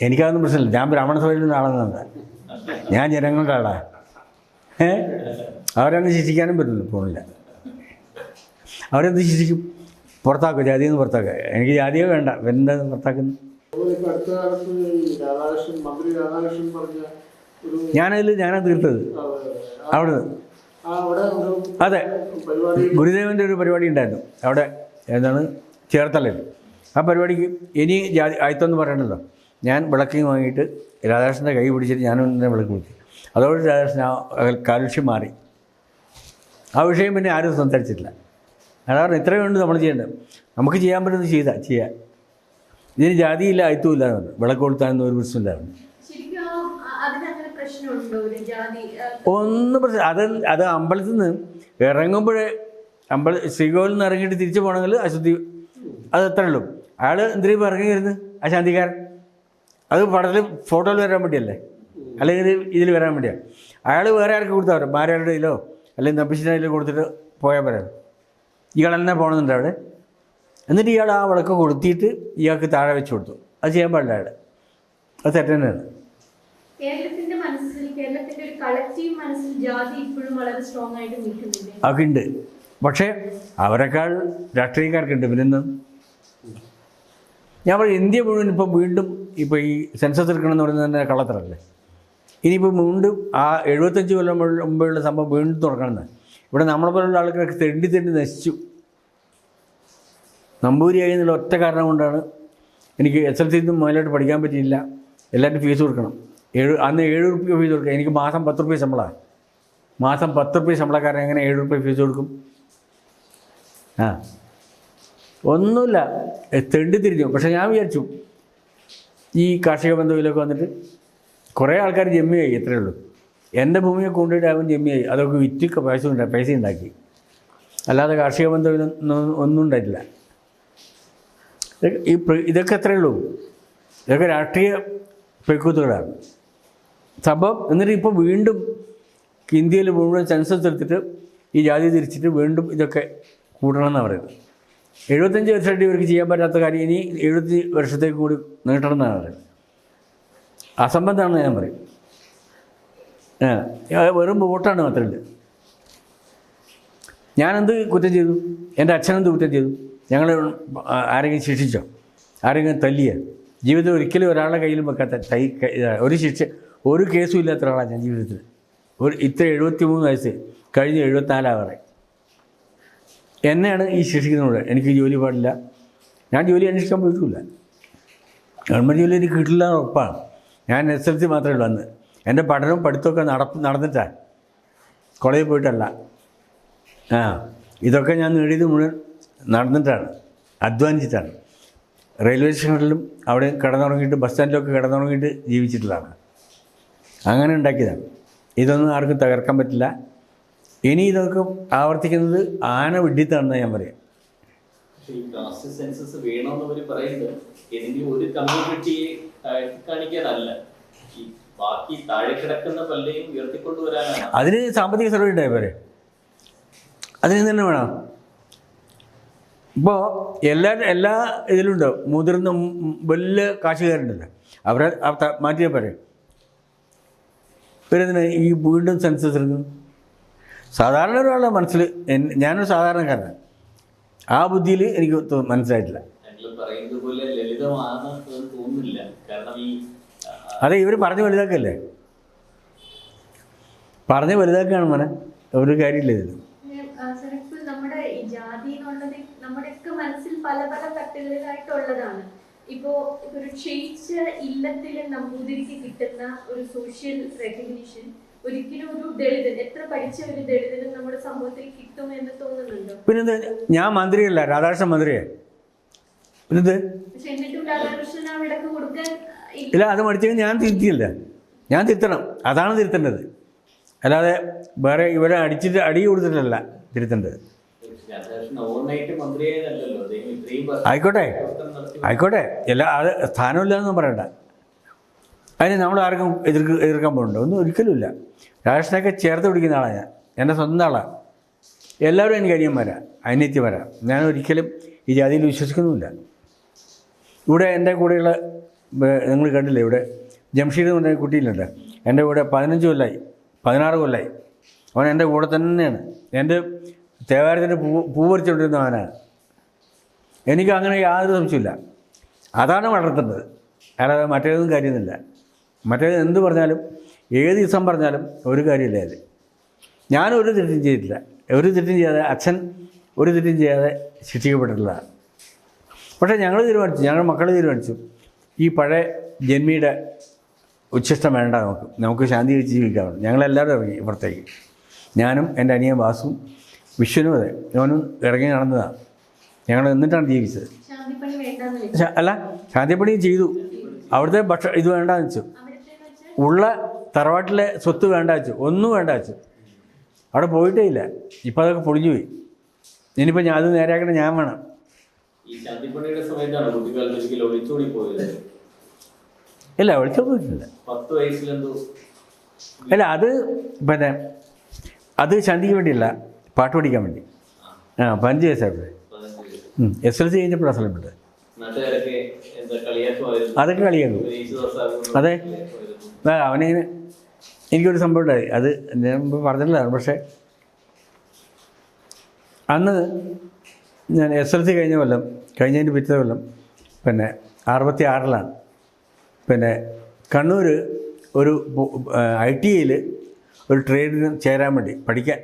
എനിക്കതൊന്നും പ്രശ്നമില്ല. ഞാൻ ബ്രാഹ്മണ സഭയിൽ നിന്ന് ആളെന്നുണ്ട് ഞാൻ ജനങ്ങളുടെ ആളാ ഏ? അവരൊന്നും ശിക്ഷിക്കാനും പറ്റില്ല പോകുന്നില്ല അവരെന്ത് ശിക്ഷിക്കും? പുറത്താക്കും? ജാതിയിൽ നിന്ന് പുറത്താക്കുക എനിക്ക് ജാതിയോ വേണ്ട. എന്താ പുറത്താക്കുന്നു? ഞാനതിൽ ഞാനത് തീർത്തത്. അവിടെ അതെ. ഗുരുദേവന്റെ ഒരു പരിപാടി ഉണ്ടായിരുന്നു. അവിടെ എന്താണ്? ചേർത്തലയിൽ. ആ പരിപാടിക്ക് ഇനി ജാതി ആയത്തെന്ന് പറയണല്ലോ ഞാൻ വിളക്കിങ് വാങ്ങിയിട്ട് രാധാകൃഷ്ണന്റെ കൈ പിടിച്ചിട്ട് ഞാനും തന്നെ വിളക്ക് പിടിച്ചു അതോടെ രാധാകൃഷ്ണൻ ആ കാലുഷ്യം മാറി. ആ വിഷയം പിന്നെ ആരും സംസാരിച്ചിട്ടില്ല. കാരണം ഇത്രയും ഉണ്ട് നമ്മൾ ചെയ്യേണ്ടത്. നമുക്ക് ചെയ്യാൻ പറ്റുന്നത് ചെയ്താൽ ചെയ്യാം. ഇതിന് ജാതിയില്ല അയത്തും ഇല്ലാതെ വിളക്ക് കൊളുത്താനൊന്നും ഒരു ആ- ആ, ഒന്നും പ്രശ്നം അത് അത് അമ്പലത്തിൽ നിന്ന് ഇറങ്ങുമ്പോഴേ അമ്പല ശ്രീകോവിൽ നിന്ന് ഇറങ്ങിയിട്ട് തിരിച്ചു പോകണമെങ്കിൽ അശുദ്ധി അത് ഉള്ളൂ. അയാൾ എന്തിനാ ഇറങ്ങി വരുന്നത്? അശാന്തിക്കാരൻ അത് പടത്തിൽ ഫോട്ടോയിൽ വരാൻ വേണ്ടിയല്ലേ? അല്ലെങ്കിൽ ഇതിൽ വരാൻ വേണ്ടിയാ? അയാൾ വേറെ ആർക്ക് കൊടുത്താൽ പറയാം ഭാര്യയുടെ കയ്യിലോ? അല്ലെങ്കിൽ കയ്യിലോ കൊടുത്തിട്ട് പോയാൽ പറയാം ഇയാൾ തന്നെ പോകണമെന്നുണ്ട് അവിടെ? എന്നിട്ട് ഇയാൾ ആ വിളക്ക് കൊടുത്തിട്ട് ഇയാൾക്ക് താഴെ വെച്ച് കൊടുത്തു. അത് ചെയ്യാൻ പാടില്ല അയാൾ. അത് തെറ്റ് തന്നെയാണ്. കേരളത്തിന്റെ മനസ്സിൽ കേരളത്തിന്റെ ഒരു കളക്റ്റീവ് മനസ്സിൽ ജാതി ഇപ്പോഴും വളരെ സ്ട്രോങ് ആയിട്ട് അതൊക്കെ ഉണ്ട്. പക്ഷേ അവരെക്കാൾ രാഷ്ട്രീയക്കാർക്കുണ്ട് പിന്നെന്ന് ഞാൻ പറയും ഇന്ത്യ മുഴുവൻ ഇപ്പം വീണ്ടും ഇപ്പോൾ ഈ സെൻസസ് എടുക്കണമെന്ന് പറയുന്നത് തന്നെ കള്ളത്തരല്ലേ ഇനിയിപ്പോൾ വീണ്ടും ആ എഴുപത്തഞ്ച് കൊല്ലം മുമ്പുള്ള സംഭവം വീണ്ടും തുറക്കണമെന്ന്. ഇവിടെ നമ്മളെ പോലുള്ള ആൾക്കാർക്ക് തെണ്ടി തെണ്ടി നശിച്ചു. നമ്പൂരിയായി എന്നുള്ള ഒറ്റ കാരണം കൊണ്ടാണ് എനിക്ക് എസ് എൽ സിന്നും മുതലായിട്ട് പഠിക്കാൻ പറ്റിയില്ല. എല്ലാവരും ഫീസ് കൊടുക്കണം. ഏഴ് അന്ന് ഏഴ് റുപ്യ ഫീസ് കൊടുക്കുക. എനിക്ക് മാസം പത്ത് റുപ്യ ശമ്പളമാണ്. മാസം പത്ത് റുപ്യ ശമ്പളക്കാരൻ എങ്ങനെ ഏഴ് റുപ്യ ഫീസ് കൊടുക്കും? ആ. ഒന്നുമില്ല. തെണ്ടി തിരിഞ്ഞു. പക്ഷെ ഞാൻ വിചാരിച്ചു ഈ കാർഷിക ബന്ധുവിലൊക്കെ വന്നിട്ട് കുറേ ആൾക്കാർ ജമ്മിയായി എത്രയേ ഉള്ളൂ. എന്റെ ഭൂമിയെ കൊണ്ടുപോയിട്ട് അവൻ ജമ്മിയായി. അതൊക്കെ വിറ്റ് പൈസ ഉണ്ടായി പൈസ ഉണ്ടാക്കി. അല്ലാതെ കാർഷിക ബന്ധുവിൽ ഒന്നും ഉണ്ടായിട്ടില്ല. ഈ ഇതൊക്കെ എത്രയേ ഉള്ളൂ. ഇതൊക്കെ രാഷ്ട്രീയ പെക്കുത്തുകളാണ് സംഭവം എന്നിട്ട് ഇപ്പോൾ വീണ്ടും ഇന്ത്യയിൽ മുഴുവൻ സെൻസസ് എടുത്തിട്ട് ഈ ജാതി തിരിച്ചിട്ട് വീണ്ടും ഇതൊക്കെ കൂടണമെന്നാണ് പറയുന്നത്. എഴുപത്തഞ്ച് വർഷമായിട്ട് ഇവർക്ക് ചെയ്യാൻ പറ്റാത്ത കാര്യം ഇനി എഴുപത്തി വർഷത്തേക്ക് കൂടി നീട്ടണം എന്നാണ് പറയുന്നത്. അസംബന്ധമാണെന്ന് ഞാൻ പറയും. വെറും വോട്ടാണ് മാത്രമല്ല ഞാനെന്ത് കുറ്റം ചെയ്തു? എന്റെ അച്ഛനെന്ത് കുറ്റം ചെയ്തു? ഞങ്ങൾ ആരെങ്കിലും ശിക്ഷിച്ചോ? ആരെങ്കിലും തല്ലിയ? ജീവിതത്തിൽ ഒരിക്കലും ഒരാളുടെ കയ്യിലും വെക്കാത്ത തൈ ഒരു ശിക്ഷ ഒരു കേസും ഇല്ലാത്ത ഒരാളാണ് ഞാൻ ജീവിതത്തിൽ. ഒരു ഇത്ര എഴുപത്തി മൂന്ന് വയസ്സ് കഴിഞ്ഞ് എഴുപത്തിനാലാവറെ എന്നെയാണ് ഈ ശിക്ഷിക്കുന്നത് എനിക്ക് ജോലി പാടില്ല. ഞാൻ ജോലി അന്വേഷിക്കാൻ പോയിട്ടില്ല. ഗവൺമെന്റ് ജോലി എനിക്ക് കിട്ടില്ല എന്ന് ഉറപ്പാണ്. ഞാൻ എസ് എൽ സി മാത്രമേ ഉള്ളൂ അന്ന്. എന്റെ പഠനവും പഠിത്തമൊക്കെ നട നടന്നിട്ടാണ് കോളേജിൽ പോയിട്ടല്ല. ആ ഇതൊക്കെ ഞാൻ നേടിയത് മുഴുവൻ നടന്നിട്ടാണ്. അധ്വാനിച്ചിട്ടാണ്. റെയിൽവേ സ്റ്റേഷനിലും അവിടെ കിടന്നുറങ്ങിയിട്ട് ബസ് സ്റ്റാൻഡിലൊക്കെ കിടന്നുറങ്ങിയിട്ട് ജീവിച്ചിട്ടുള്ളതാണ്. അങ്ങനെ ഉണ്ടാക്കിയതാണ്. ഇതൊന്നും ആർക്കും തകർക്കാൻ പറ്റില്ല. ഇനി ഇതൊക്കെ ആവർത്തിക്കുന്നത് ആന വിഡിത്താണെന്ന് ഞാൻ പറയാം. സെൻസസ് വേണമെന്ന് അവർ പറയുന്നത് ഏതെങ്കിലും ഒരു കമ്മ്യൂണിറ്റിയെ താഴ്ത്തി കാണിക്കാനല്ല. ബാക്കി താഴെ കിടക്കുന്ന ഉയർത്തിക്കൊണ്ടുവരാനാണ്. അതിന് സാമ്പത്തിക സർവേ ഉണ്ടായ പോലെ അതിന് തന്നെ വേണം? ഇപ്പോൾ എല്ലാ എല്ലാ ഇതിലും ഉണ്ടാവും മുതിർന്ന വലിയ കാശുകാരുണ്ടല്ലോ. അവരെ മാറ്റിയാ മാറ്റിയാൽ പോരെ പിന്നെ ഈ വീണ്ടും സെൻസസ് എടുക്കുന്നു സാധാരണ ഒരാളുടെ മനസ്സിൽ ഞാനൊരു സാധാരണക്കാരനാണ്. ആ ബുദ്ധിയിൽ എനിക്ക് മനസ്സിലായിട്ടില്ല. അതെ ഇവർ പറഞ്ഞ് വലുതാക്കല്ലേ? പറഞ്ഞ് വലുതാക്കുകയാണ് മോനെ. ഒരു കാര്യമില്ല ഇതിൽ സാർ നമ്മുടെ ഈ ജാതി എന്നുള്ളത് നമ്മുടെയൊക്കെ മനസ്സിൽ പല പല തട്ടുകളിലായിട്ടുള്ളതാണ്. ഇപ്പൊ ഒരു ക്ഷയിച്ച ഇല്ലത്തിൽ നമ്പൂതിരിക്ക് കിട്ടുന്ന ഒരു സോഷ്യൽ റെക്കഗ്നിഷൻ ഒരിക്കലും ഒരു ദളിതൻ എത്ര പഠിച്ച ഒരു ദളിതനും നമ്മുടെ സമൂഹത്തിൽ കിട്ടും എന്ന് തോന്നുന്നുണ്ടോ? പിന്നെ ഞാൻ മന്ത്രിയല്ല രാധാകൃഷ്ണൻ മന്ത്രിയെ. ഇല്ല. അത് മടിച്ചെങ്കിൽ ഞാൻ തിരുത്തിയില്ല. ഞാൻ തിരുത്തണം. അതാണ് തിരുത്തേണ്ടത്. അല്ലാതെ വേറെ ഇവരെ അടിച്ചിട്ട് അടി കൊടുത്തിട്ടല്ല തിരുത്തേണ്ടത്. ആയിക്കോട്ടെ. ആയിക്കോട്ടെ. എല്ലാ അത് സ്ഥാനമില്ലെന്നൊന്നും പറയണ്ട. അതിന് നമ്മൾ ആർക്കും എതിർക്ക് എതിർക്കാൻ പോകുന്നുണ്ടോ ഒന്നും ഒരിക്കലുമില്ല രാഷ്ട്രീയമൊക്കെ ചേർത്ത് പിടിക്കുന്ന ആളാണ് ഞാൻ. എന്റെ സ്വന്തം ആളാണ് എല്ലാവരും എനിക്ക് അനിയന്മാരാ അനിയത്തിമാരാ. ഞാൻ ഒരിക്കലും ഈ ജാതിയിൽ വിശ്വസിക്കുന്നുമില്ല. ഇവിടെ എന്റെ കൂടെയുള്ള നിങ്ങൾ കണ്ടില്ലേ ഇവിടെ? ജംഷീദ് എന്ന് പറഞ്ഞ കുട്ടിയിലുണ്ട്. എന്റെ കൂടെ പതിനഞ്ച് കൊല്ലമായി പതിനാറ് കൊല്ലമായി അവൻ എന്റെ കൂടെ തന്നെയാണ്. എന്റെ തേവാരത്തിന്റെ പൂ പൂവരിച്ചുകൊണ്ടിരുന്ന അവനാണ്. എനിക്ക് അങ്ങനെ യാതൊരു സംശയമില്ല അതാണ് വളർത്തേണ്ടത് അല്ലാതെ മറ്റേതൊന്നും കാര്യമൊന്നുമില്ല. മറ്റേത് എന്ത് പറഞ്ഞാലും ഏത് ദിവസം പറഞ്ഞാലും ഒരു കാര്യമില്ല അത്. ഞാനൊരു തെറ്റും ചെയ്തിട്ടില്ല. ഒരു തെറ്റും ചെയ്യാതെ അച്ഛൻ ഒരു തെറ്റും ചെയ്യാതെ ശിക്ഷിക്കപ്പെട്ടിട്ടുള്ളതാണ് പക്ഷേ ഞങ്ങൾ തീരുമാനിച്ചു ഞങ്ങൾ മക്കൾ തീരുമാനിച്ചു. ഈ പഴയ ജന്മിയുടെ ഉച്ഛിഷ്ടം വേണ്ട നമുക്ക്. നമുക്ക് ശാന്തി വെച്ച് ജീവിക്കാം ഞങ്ങളെല്ലാവരും ഇറങ്ങി ഇപ്പുറത്തേക്ക്. ഞാനും എന്റെ അനിയൻ വാസും വിശ്വനും അതെ. ഞാനും ഇറങ്ങി നടന്നതാണ്. ഞങ്ങൾ എന്നിട്ടാണ് ജീവിച്ചത്. അല്ല ശാന്തിപ്പണി ചെയ്തു. അവിടുത്തെ ഭക്ഷണം ഇത് വേണ്ടാന്ന് വെച്ച്. ഉള്ള തറവാട്ടിലെ സ്വത്ത് വേണ്ട വെച്ചു ഒന്നും വേണ്ട വെച്ചു അവിടെ പോയിട്ടേ ഇല്ല. ഇപ്പം അതൊക്കെ പൊളിഞ്ഞു പോയി. ഇനിയിപ്പോൾ ഞാൻ അത് നേരെയാക്കണം ഞാൻ വേണം. ഇല്ല ഒളിച്ചു പോയിട്ടില്ല. അല്ല അത് പിന്നെ അത് ശാന്തിക്ക് വേണ്ടിയല്ല പാട്ട് പഠിക്കാൻ വേണ്ടി. ആ പതിനഞ്ച് വയസ്സായിട്ട്. എസ് എൽ സി കഴിഞ്ഞപ്പോഴാണ് സ്ഥലപ്പെട്ടത് അതൊക്കെ കളിയാക്കും. അതെ. അവനിങ്ങനെ എനിക്കൊരു സംഭവം ഉണ്ടായി. അത് ഞാൻ മുമ്പ് പക്ഷേ അന്ന് ഞാൻ എസ് എൽ സി കഴിഞ്ഞ കൊല്ലം കഴിഞ്ഞതിന്റെ പിറ്റേ കൊല്ലം പിന്നെ അറുപത്തി ആറിലാണ് പിന്നെ കണ്ണൂർ ഒരു ഐ ടി ഐയിൽ ഒരു ട്രേഡിന് ചേരാൻ വേണ്ടി പഠിക്കാൻ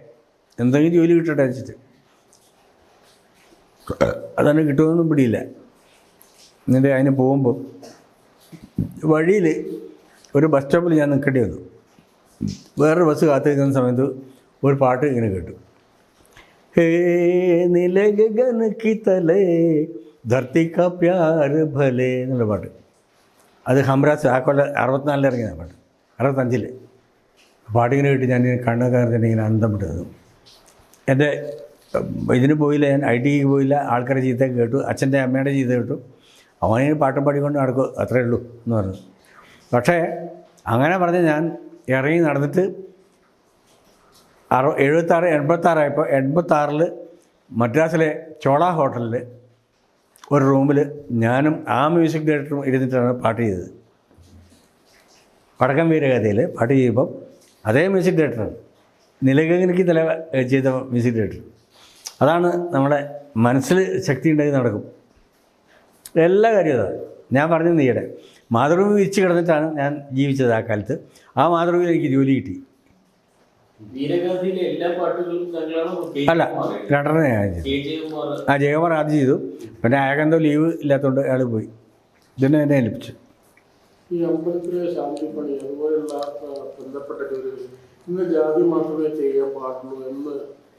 എന്തെങ്കിലും ജോലി കിട്ടട്ടെ വെച്ചിട്ട്. അതാണ് കിട്ടുമെന്നൊന്നും പിടിയില്ല. എന്നിട്ട് അതിന് പോകുമ്പോൾ വഴിയിൽ ഒരു ബസ് സ്റ്റോപ്പിൽ ഞാൻ നിൽക്കേണ്ടി വന്നു. വേറൊരു ബസ് കാത്തിരിക്കുന്ന സമയത്ത് ഒരു പാട്ട് ഇങ്ങനെ കേട്ടു. ഹേ നിലഗൻ കി തലേ ധർത്തി കാ ഭലേ എന്നുള്ള പാട്ട്. അത് ഹംറാസ് ആ കൊല്ലം അറുപത്തിനാലിൽ ഇറങ്ങിയ പാട്ട്. അറുപത്തഞ്ചിൽ പാട്ടിങ്ങനെ കിട്ടി ഞാൻ കണ്ണൊക്കെ തന്നെ ഇങ്ങനെ അന്തം വിട്ടത്. എന്റെ ഇതിന് പോയില്ല ഞാൻ ഐ ടിക്ക് പോയില്ല. ആൾക്കാരുടെ ചീത്ത കേട്ടു. അച്ഛന്റെ അമ്മയുടെ ചീത്ത കേട്ടു. അവനെ പാട്ടും പാടിക്കൊണ്ട് നടക്കും. അത്രേ ഉള്ളൂ എന്ന് പറഞ്ഞു. പക്ഷേ അങ്ങനെ പറഞ്ഞ് ഞാൻ ഇറങ്ങി നടന്നിട്ട് അറു എഴുപത്താറ് എൺപത്താറായപ്പോൾ എൺപത്താറിൽ മദ്രാസിലെ ചോള ഹോട്ടലിൽ ഒരു റൂമിൽ ഞാനും ആ മ്യൂസിക് ഡയറക്ടറും ഇരുന്നിട്ടാണ് പാട്ട് ചെയ്തത്. വടക്കൻ വീരകഥയിൽ പാട്ട് ചെയ്യുമ്പം അതേ മ്യൂസിക് ഡയറക്ടർ നിലകങ്ങൾക്ക് തല ചെയ്ത മ്യൂസിക് ഡയറക്ടർ. അതാണ് നമ്മുടെ മനസ്സിൽ ശക്തി ഉണ്ടെങ്കിൽ നടക്കും. എല്ലാ കാര്യവും അതാണ്. ഞാൻ പറഞ്ഞു നീയുടെ. മാതൃഭൂമി വിരിച്ച് കിടന്നിട്ടാണ് ഞാൻ ജീവിച്ചത് ആ കാലത്ത്. ആ മാതൃഭൂമിയിൽ എനിക്ക് ജോലി കിട്ടി. അല്ല രണ്ടെണ്ണ ഞാൻ ചെയ്തു. ആ ജയകുമാർ ആദ്യം ചെയ്തു. പിന്നെ അയകന്തോ ലീവ് ഇല്ലാത്തതുകൊണ്ട് അയാൾ പോയി. ഇതിനെ എന്നെ ഏൽപ്പിച്ചു. ഈ അമ്പലത്തിലെ ശാന്തിപ്പണി അതുപോലുള്ള ആ, ബന്ധപ്പെട്ട ജോലികൾ ഇന്ന് ജാതി മാത്രമേ ചെയ്യാൻ പാടുള്ളൂ എന്ന്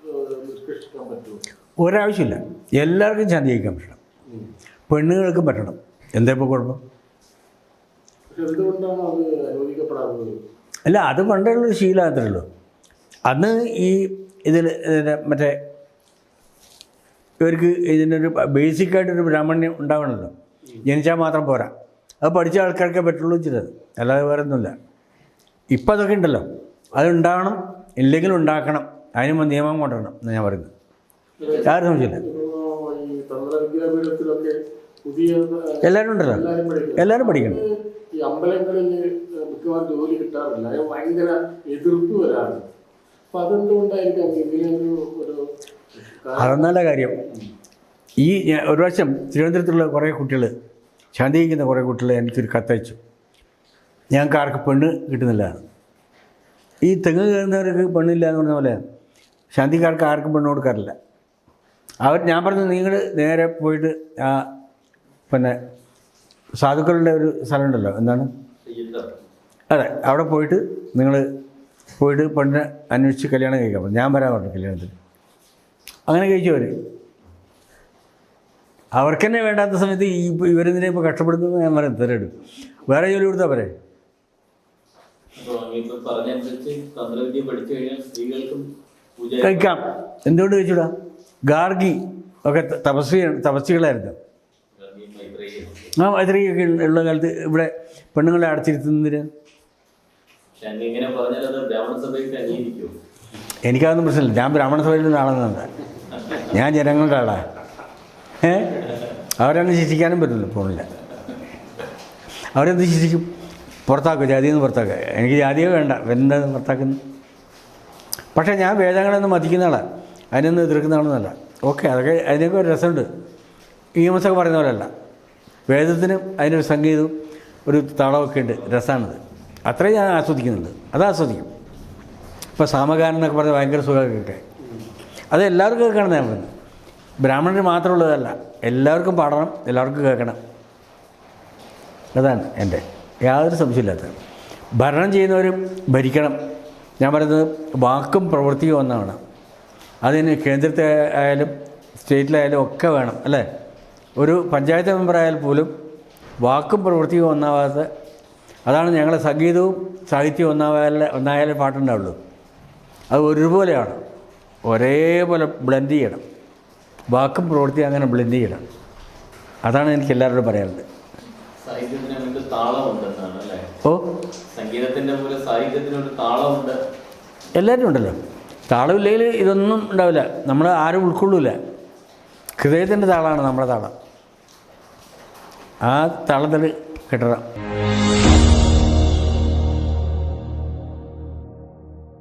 ആ, നിഷ്കർഷിക്കാൻ പറ്റുമോ? ഒരാവശ്യമില്ല. എല്ലാവർക്കും ശാന്തി കഴിക്കാൻ പറ്റണം. പെണ്ണുങ്ങൾക്കും പറ്റണം. എന്താ ഇപ്പോൾ കുഴപ്പം? എന്തുകൊണ്ടാണ് അത് അനുവദിക്കപ്പെടാത്തത്. അല്ല അത് പണ്ടുള്ളൊരു ശീലമാത്രേ ഉള്ളൂ. അന്ന് ഈ ഇതിൽ മറ്റേ ഇവർക്ക് ഇതിനൊരു ബേസിക്കായിട്ടൊരു ബ്രാഹ്മണ്യം ഉണ്ടാവണമല്ലോ ജനിച്ചാൽ മാത്രം പോരാ. അത് പഠിച്ച ആൾക്കാർക്കേ പറ്റുള്ളൂ ചിലത് അല്ലാതെ വേറെ ഒന്നുമില്ല ഇപ്പം അതൊക്കെ ഉണ്ടല്ലോ. അതുണ്ടാവണം ഇല്ലെങ്കിലും ഉണ്ടാക്കണം. അതിന് നിയമം കൊണ്ടുവരണം എന്ന് ഞാൻ പറയുന്നത്. ആരും സംശയമില്ല എല്ലാവരും ഉണ്ടല്ലോ. എല്ലാവരും പഠിക്കണം. അമ്പലങ്ങളിൽ മിക്കവാറും ജോലി കിട്ടാറില്ല. അത് ഭയങ്കര എതിർപ്പ് വരാറുണ്ട്. അപ്പൊ അതെന്തുകൊണ്ടായിരിക്കാം ഇങ്ങനെയൊരു ഒരു അതൊന്നല്ല കാര്യം. ഈ ഒരു പ്രാവശ്യം തിരുവനന്തപുരത്തുള്ള കുറേ കുട്ടികൾ ശാന്തിക്കുന്ന കുറേ കുട്ടികൾ എനിക്കൊരു കത്തയച്ചു. ഞങ്ങൾക്ക് ആർക്ക് പെണ്ണ് കിട്ടുന്നില്ല. ഈ തെങ്ങ് കയറുന്നവർക്ക് പെണ്ണില്ല എന്ന് പറഞ്ഞ പോലെ ശാന്തിക്കാർക്ക് ആർക്കും പെണ്ണ് കൊടുക്കാറില്ല. അവർ ഞാൻ പറഞ്ഞു നിങ്ങൾ നേരെ പോയിട്ട് പിന്നെ സാധുക്കളുടെ ഒരു സ്ഥലമുണ്ടല്ലോ എന്താണ്? അതെ അവിടെ പോയിട്ട് നിങ്ങൾ പോയിട്ട് പെണ്ണിനെ അന്വേഷിച്ച് കല്യാണം പറഞ്ഞു ഞാൻ വരാൻ പറഞ്ഞു കല്യാണത്തിന്. അങ്ങനെ കഴിച്ചു അവർ അവർക്ക് തന്നെ വേണ്ടാത്ത സമയത്ത് ഈ ഇവരെന്തിനെ ഇപ്പോൾ കഷ്ടപ്പെടുന്നു ഞാൻ പറയാം തരടും വേറെ ജോലി കൊടുത്താൽ പറയേ കഴിക്കാം. എന്തുകൊണ്ട് കഴിച്ചൂടാ? ഗാർഗി ഒക്കെ തപസ്വി തപസ്വികളായിരുന്നു. ആ അതിരയൊക്കെ ഉള്ള കാലത്ത് ഇവിടെ പെണ്ണുങ്ങളെ അടച്ചിരുത്തുന്നതിന് എനിക്കതൊന്നും പ്രശ്നമില്ല. ഞാൻ ബ്രാഹ്മണ സഭയിൽ നിന്ന് ആളെന്നല്ല ഞാൻ ജനങ്ങളുടെ ആളാ. ഏ? അവരൊന്നും ശിക്ഷിക്കാനും പറ്റില്ല പോണില്ല അവരെന്ത് ശിക്ഷിക്കും? പുറത്താക്കും? ജാതിയിൽ നിന്ന് പുറത്താക്കുക എനിക്ക് ജാതിയെ വേണ്ട. എന്താ പുറത്താക്കുന്നു പക്ഷേ ഞാൻ വേദങ്ങളൊന്നും മതിക്കുന്ന ആളാണ് അതിനൊന്നും എതിർക്കുന്ന ആളൊന്നുമല്ല ഓക്കെ അതൊക്കെ അതിനൊക്കെ ഒരു രസമുണ്ട്. ഈ ഒക്കെ പറയുന്ന പോലെയല്ല വേദത്തിനും അതിനൊരു സംഗീതവും ഒരു താളമൊക്കെ ഉണ്ട്. രസമാണത് അത്രയും ഞാൻ ആസ്വദിക്കുന്നുണ്ട്. അത് ആസ്വദിക്കും. ഇപ്പോൾ സാമഗാനം എന്നൊക്കെ പറഞ്ഞ ഭയങ്കര സുഖമൊക്കെ അത് എല്ലാവർക്കും കേൾക്കണം ഞാൻ പറഞ്ഞു ബ്രാഹ്മണന് മാത്രമുള്ളതല്ല. എല്ലാവർക്കും പാടണം. എല്ലാവർക്കും കേൾക്കണം. അതാണ് എന്റെ യാതൊരു സംശയമില്ലാത്ത ഭരണം ചെയ്യുന്നവരും ഭരിക്കണം. ഞാൻ പറയുന്നത് വാക്കും പ്രവൃത്തിയും ഒന്നാണ് അതിന് കേന്ദ്രത്തെ ആയാലും സ്റ്റേറ്റിലായാലും ഒക്കെ വേണം അല്ലേ? ഒരു പഞ്ചായത്ത് മെമ്പറായാൽ പോലും വാക്കും പ്രവൃത്തിയും ഒന്നാവാത്ത അതാണ് ഞങ്ങളെ സംഗീതവും സാഹിത്യവും ഒന്നായാലേ ഒന്നായാലേ പാട്ടുണ്ടാവുള്ളൂ. അത് ഒരുപോലെയാണ്. ഒരേപോലെ ബ്ലെൻഡ് ചെയ്യണം. വാക്കും പ്രവൃത്തി അങ്ങനെ ബ്ലെൻഡ് ചെയ്യണം. അതാണ് എനിക്ക് എല്ലാവരോടും പറയാനുള്ളത്. ഓ? എല്ലാവരും ഉണ്ടല്ലോ. താളമില്ലെങ്കിൽ ഇതൊന്നും ഉണ്ടാവില്ല. നമ്മൾ ആരും ഉൾക്കൊള്ളൂല. ഹൃദയത്തിന്റെ താളമാണ് നമ്മുടെ താളം. ആ തളതൽ കിട്ടണം